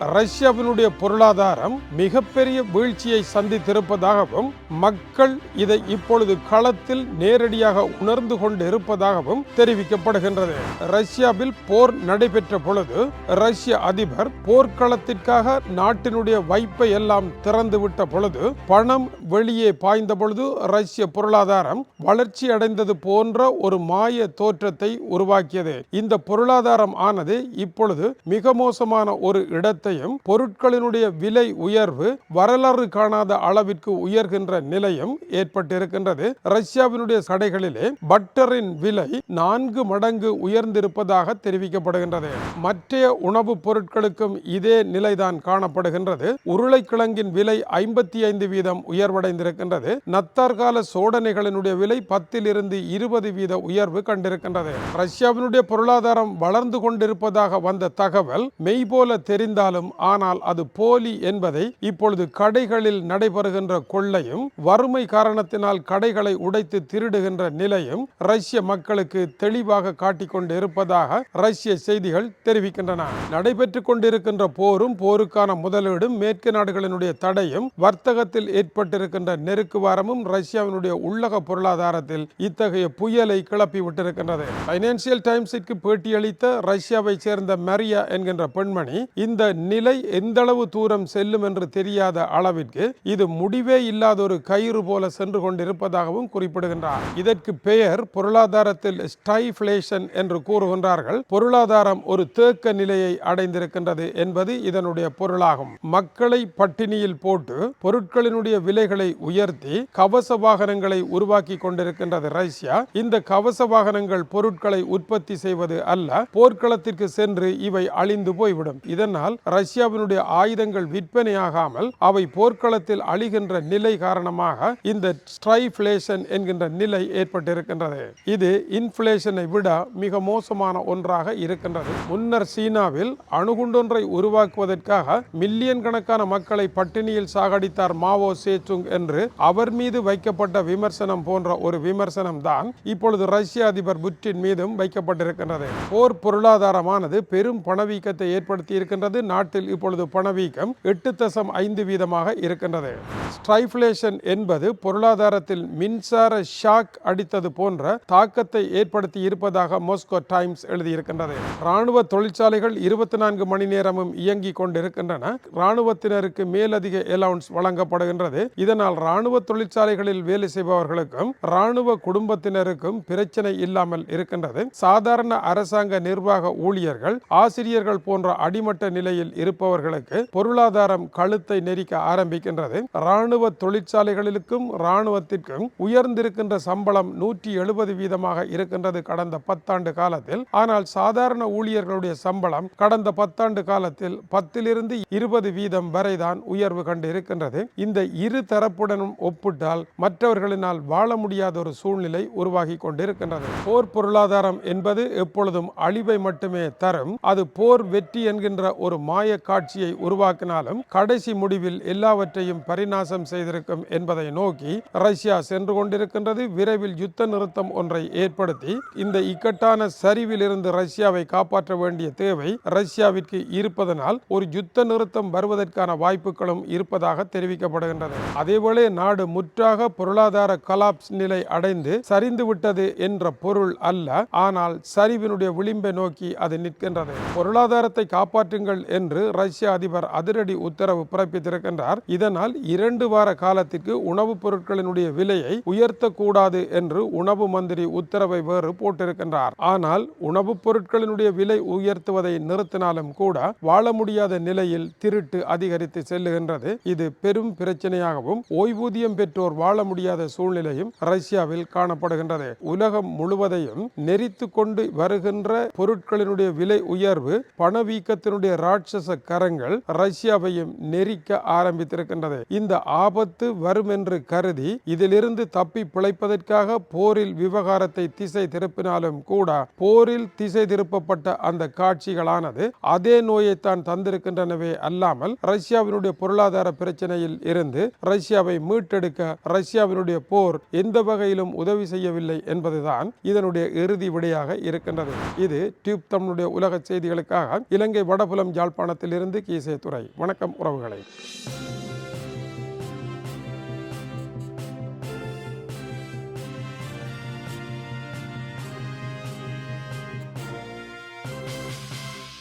ரஷ்யாவினுடைய பொருளாதாரம் மிகப்பெரிய வீழ்ச்சியை சந்தித்திருப்பதாகவும் மக்கள் இதை இப்பொழுது களத்தில் நேரடியாக உணர்ந்து கொண்டு இருப்பதாகவும் தெரிவிக்கப்படுகின்றது. ரஷ்யாவில் போர் நடைபெற்ற பொழுது ரஷ்ய அதிபர் போர்க்களத்திற்காக நாட்டினுடைய வைப்பை எல்லாம் திறந்துவிட்ட பொழுது பணம் வெளியே பாய்ந்த பொழுது ரஷ்ய பொருளாதாரம் வளர்ச்சி அடைந்தது போன்ற ஒரு மாய தோற்றத்தை உருவாக்கியது. இந்த பொருளாதாரம் ஆனது இப்பொழுது மிக மோசமான ஒரு இடத்தையும் பொருட்களினுடைய விலை உயர்வு வரலாறு காணாத அளவிற்கு உயர்கின்ற நிலையும் ஏற்பட்டிருக்கின்றது. ரஷ்யாவினுடைய கடைகளிலே பட்டரின் விலை நான்கு மடங்கு உயர்ந்திருப்பதாக தெரிவிக்கப்படுகின்றது. மற்ற உணவுப் பொருட்களுக்கும் இதே நிலைதான் காணப்படுகின்றது. உருளைக்கிழங்கின் விலை ஐம்பத்தி ஐந்து வீதம் உயர்வடைந்திருக்கின்றது. நத்தார்கால சோடனைகளினுடைய விலை பத்திலிருந்து இருபது வீத உயர்வு கண்டிருக்கின்றது. ரஷ்யாவினுடைய பொருளாதாரம் வளர்ந்து கொண்டிருப்பதாக வந்த தகவல் மெய் போல தெரிந்தாலும் ஆனால் அது போலி என்பதை இப்பொழுது கடைகளில் நடைபெறுகின்ற கொள்ளையும் வறுமை காரணத்தினால் கடைகளை உடைத்து திருடுகின்ற நிலையும் ரஷ்ய மக்களுக்கு தெளிவாக காட்டிக்கொண்டு இருப்பதாக ரஷ்ய செய்திகள் தெரிவிக்கின்றன. நடைபெற்றுக் கொண்டிருக்கின்ற போரும் போருக்கான முதலீடும் மேற்கு நாடுகளினுடைய தடையும் வர்த்தகத்தில் ஏற்பட்டிருக்கின்ற நெருக்கு வாரமும் ரஷ்யாவினுடைய உள்ளக பொருளாதாரத்தில் இத்தகைய புயலை கிளப்பி விட்டிருக்கின்றது பைனான்சியல் டைம்ஸிற்கு பேட்டியளித்த ரஷ்யாவை சேர்ந்த மரியா என்கின்ற பெண்மணி இந்த நிலை எந்தளவு தூரம் செல்லும் என்று தெரியாத அளவிற்கு இது முடிவே இல்லாத ஒரு கயிறு போல சென்று கொண்டிருப்பதாகவும் குறிப்பிடுகின்றார். இதற்கு பெயர் பொருளாதாரத்தில் ஸ்டைஃப்ளேஷன் என்று கூறுகின்றார்கள். பொருளாதாரம் ஒரு தேக்க நிலையை அடைந்திருக்கின்றது என்பது இதனுடைய பொருளாகும். மக்களை பட்டினியில் போட்டு பொருட்களினுடைய விலைகளை உயர்த்தி கவச வாகனங்களை உருவாக்கி கொண்டிருக்கின்றது ரஷ்யா. இந்த கவச வாகனங்கள் பொருட்களை உற்பத்தி செய்வது அல்ல போர்க்களத்திற்கு சென்று இவை அழிந்து போய்விடும். இதனால் ரஷ்யாவினுடைய ஆயுதங்கள் விற்பனையாகாமல் அவை போர்க்களத்தில் அழிகின்ற நிலை காரணமாக இந்த ஸ்ட்ரைஃப்ளேஷன் என்கின்ற நிலை ஏற்பட்டிருக்கின்றது. இது இன்ஃப்ளேஷனை விட மிக மோசமான ஒன்றாக இருக்கின்றது. முன்னர் சீனாவில் அணுகுண்டொன்றை உருவாக்குவதற்காக மில்லியன் கணக்கான மக்களை பட்டினியில் சாகடித்தார் மாவோ சேச்சுங் என்று அவர் மீது வைக்கப்பட்ட விமர்சனம் போன்ற ஒரு விமர்சனம் தான் இப்பொழுது ரஷ்ய அதிபர் புட்டின் மீதும் வைக்கப்பட்டிருக்கின்றது. போர் பொருளாதாரமானது பெரும் பணவீக்கத்தை ஏற்படுத்தி இருக்கின்றது நாட்டில் இப்பொழுது பணவீக்கம் எட்டு தசம் ஐந்து வீதமாக இருக்கின்றது. ஸ்ட்ரைஃப்லேஷன் என்பது பொருளாதாரத்தில் மின்சார ஷாக் அடித்தது போன்ற தாக்கத்தை ஏற்படுத்தி இருப்பதாக மோஸ்கோ டைம்ஸ் எழுதியிருக்கின்றது. ராணுவ தொழிற்சாலைகள் இருபத்தி நான்கு மணி நேரமும் இயங்கிக் கொண்டிருக்கின்றன. ராணுவத்தினருக்கு மேலதிக அலவுன்ஸ் வழங்கப்படுகின்றது. இதனால் ராணுவ தொழிற்சாலைகளில் வேலை செய்பவர்களுக்கும் ராணுவ குடும்பத்தினருக்கும் பிரச்சனை இல்லாமல் இருக்கின்றது. சாதாரண அரசாங்க நிர்வாக ஊழியர்கள் ஆசிரியர்கள் போன்ற அடிமட்ட நிலையில் இருப்பவர்களுக்கு பொருளாதாரம் கழுத்தை நெரிக்க ஆரம்பிக்கின்றது. ராணுவ தொழிற்சாலைகளுக்கும் ராணுவத்திற்கும் உயர்ந்திருக்கின்ற சம்பளம் நூற்றி எழுபது வீதமாக இருக்கின்றது கடந்த பத்தாண்டு காலத்தில். ஆனால் சாதாரண ஊழியர்களுடைய சம்பளம் கடந்த பத்தாண்டு காலத்தில் பத்திலிருந்து இருபது வீதம் வரைதான் உயர்வு கண்டு இருக்கின்றது இந்த இரு தரப்புடனும் ஒப்பிட்டால் மற்றவர்களினால் வாழ முடியாத ஒரு சூழ்நிலை உருவாகி கொண்டிருக்கின்றது. போர் பொருளாதாரம் என்பது எப்பொழுதும் அழிவை மட்டுமே தரும். அது போர் வெற்றி என்கின்ற ஒரு மாய காட்சியை உருவாக்கினாலும் கடைசி முடிவில் எல்லாவற்றையும் பரிநாசம் செய்திருக்கும் என்பதை நோக்கி ரஷ்யா சென்று கொண்டிருக்கின்றது. விரைவில் யுத்த நிறுத்தம் ஒன்றை ஏற்படுத்தி இந்த இக்கட்டான சரிவில் இருந்து ரஷ்யாவை காப்பாற்ற வேண்டிய தேவை ரஷ்யாவிற்கு இருப்பதனால் ஒரு யுத்த நிறுத்தம் வருவதற்கான வாய்ப்புகளும் இருப்பதாக தெரிவிக்கப்படுகின்றது. அதேபோல நாடு முற்றாக பொருளாதார கலாப்ஸ் நிலை அடைந்து சரிந்து விட்டது என்ற பொருள் அல்ல ஆனால் சரிவினுடைய விளிம்பை நோக்கி அது நிற்கின்றது. பொருளாதாரத்தை காப்பாற்றுங்கள் என்று ரஷ்ய அதிபர் அதிரடி உத்தரவு பிறப்பித்திருக்கின்றார். இதனால் இரண்டு வார காலத்திற்கு உணவுப் பொருட்களினுடைய விலையை உயர்த்தக்கூடாது என்று உணவு மந்திரி உத்தரவை வேறு போட்டிருக்கின்றார். ஆனால் உணவுப் பொருட்களினுடைய விலை உயர்த்துவதை நிறுத்தினாலும் கூட வாழ முடியாத நிலையில் திருட்டு அதிகரித்து செல்லுகின்றது. இது பெரும் பிரச்சனையாகவும் ஓய்வூதியம் பெற்றோர் வாழ முடியாத சூழ்நிலையும் ரஷ்யாவில் காணப்படுகின்றது. உலகம் முழுவதையும் நெறித்து கொண்டு வருகின்ற பொருட்களினுடைய விலை உயர்வு பணவீக்கத்தினுடைய ராட்ச ராட்சச கரங்கள் ரஷ்யாவையும் நெரிக்க ஆரம்பித்திருக்கின்றது இந்த ஆபத்து வரும் என்று கருதி இதிலிருந்து தப்பி பிழைப்பதற்காக போரில் விவகாரத்தை திசை திருப்பினாலும் கூட போரில் திசை திருப்பப்பட்ட அந்த காட்சிகளானது அதே நோயைத்தான் தந்திருக்கின்றனவே அல்லாமல் ரஷ்யாவினுடைய பொருளாதார பிரச்சனையில் இருந்து ரஷ்யாவை மீட்டெடுக்க ரஷ்யாவினுடைய போர் எந்த வகையிலும் உதவி செய்யவில்லை என்பதுதான் இதனுடைய இறுதி விடையாக இருக்கின்றது. இது டியூப் தமிழுடைய உலக செய்திகளுக்காக இலங்கை வடபுலம் யாழ்ப்பாணத்தில் இருந்து கீசே துறை வணக்கம் உறவுகளை.